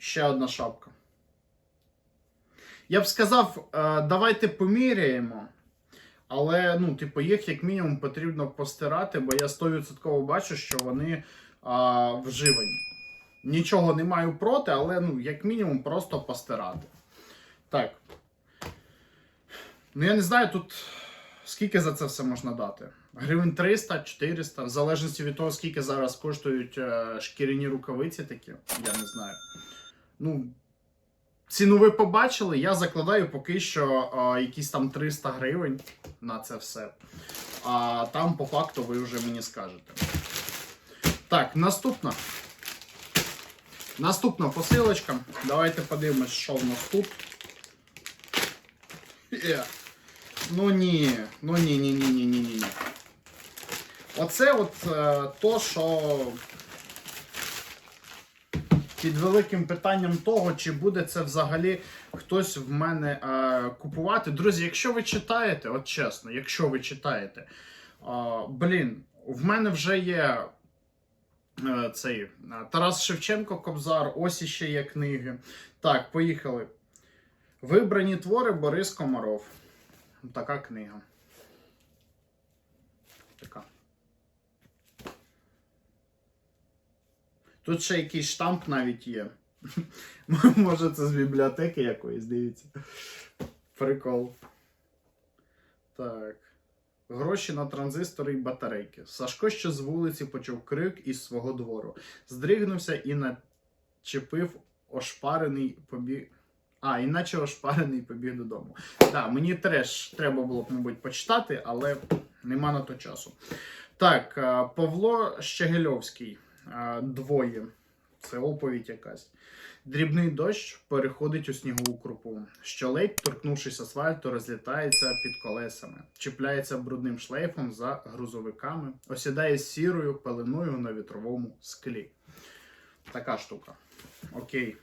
Ще одна шапка. Я б сказав, е, давайте поміряємо. Але, ну, типу, їх як мінімум потрібно постирати, бо я 100% бачу, що вони а, вживані. Нічого не маю проти, але ну, як мінімум просто постирати. Так. Ну, я не знаю тут, скільки за це все можна дати. Гривень 300, 400, в залежності від того, скільки зараз коштують е, шкіряні рукавиці такі, я не знаю. Ну, ціну ви побачили, я закладаю поки що е, якісь там 300 гривень на це все. А там по факту ви вже мені скажете. Так, наступна. Наступна посилочка. Давайте подивимось, що в нас тут. Е. Ну ні, ну ні, ні, ні, ні, ні. ні. Оце от е, то, що під великим питанням того, чи буде це взагалі хтось в мене е, купувати. Друзі, якщо ви читаєте, от чесно, якщо ви читаєте, е, блін, в мене вже є е, цей е, Тарас Шевченко Кобзар, ось іще є книги. Так, поїхали. Вибрані твори Борис Комаров. Така книга. Така. Тут ще якийсь штамп навіть є. Може, це з бібліотеки якоїсь, дивіться. Прикол. Так. Гроші на транзистори і батарейки. Сашко ще з вулиці почув крик із свого двору. Здригнувся і начепив ошпарений побіг. А, іначе ошпарений побіг додому. Так, мені теж треба було б, мабуть, почитати, але нема на то часу. Так, е, Павло Щегельовський. Двоє. Це оповідь якась. Дрібний дощ переходить у снігову крупу, що ледь, торкнувшись асфальту, розлітається під колесами, чіпляється брудним шлейфом за грузовиками, осідає сірою пеленою на вітровому склі. Така штука. Окей.